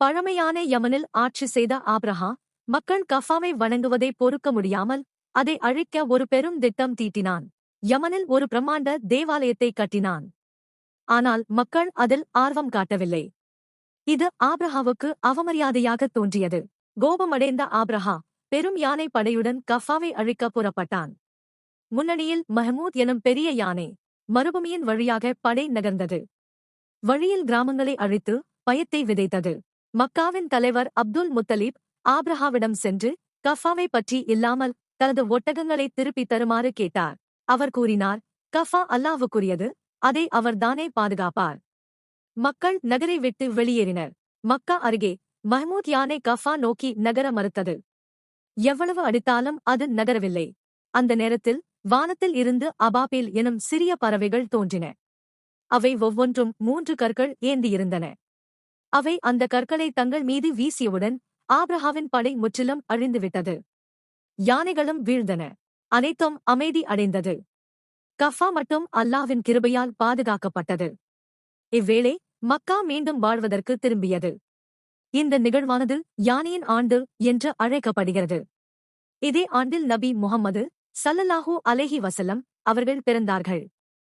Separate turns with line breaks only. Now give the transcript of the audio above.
பழமையான யமனில் ஆட்சி செய்த ஆப்ரஹா மக்கள் கஃபாவை வணங்குவதை பொறுக்க முடியாமல் அதை அழிக்க ஒரு பெரும் திட்டம் தீட்டினான். யமனில் ஒரு பிரம்மாண்ட தேவாலயத்தை கட்டினான். ஆனால் மக்கள் அதில் ஆர்வம் காட்டவில்லை. இது ஆப்ரஹாவுக்கு அவமரியாதையாக தோன்றியது. கோபமடைந்த ஆப்ரஹா பெரும் யானை படையுடன் கஃபாவை அழிக்க புறப்பட்டான். முன்னணியில் மஹமூத் எனும் பெரிய யானை மறுபூமியின் வழியாக படை நகர்ந்தது. வழியில் கிராமங்களை அழித்து பயத்தை விதைத்தது. மக்காவின் தலைவர் அப்துல் முத்தலீப் ஆப்ரஹாவிடம் சென்று கஃபாவை பற்றி இல்லாமல் தனது ஒட்டகங்களை திருப்பித் தருமாறு கேட்டார். அவர் கூறினார் கஃபா அல்லாவுக்குரியது அதை அவர்தானே பாதுகாப்பார். மக்கள் நகரை விட்டு வெளியேறினர். மக்கா அருகே மஹ்மூத் யானை கஃபா நோக்கி நகர மறுத்தது. எவ்வளவு அடித்தாலும் அது நகரவில்லை. அந்த நேரத்தில் வானத்தில் இருந்து அபாபேல் எனும் சிறிய பறவைகள் தோன்றின. அவை ஒவ்வொன்றும் மூன்று கற்கள் ஏந்தியிருந்தன. அவை அந்த கற்களை தங்கள் மீது வீசியவுடன் ஆப்ரஹாவின் படை முற்றிலும் அழிந்துவிட்டது. யானைகளும் வீழ்ந்தன. அனைத்தும் அமைதி அடைந்தது. கஃபா மட்டும் அல்லாவின் கிருபையால் பாதுகாக்கப்பட்டது. இவ்வேளை மக்கா மீண்டும் வாழ்வதற்கு திரும்பியது. இந்த நிகழ்வானது யானையின் ஆண்டு என்று அழைக்கப்படுகிறது. இதே ஆண்டில் நபி முகமது சல்லல்லாஹூ அலைஹி வசல்லம் அவர்கள் பிறந்தார்கள்.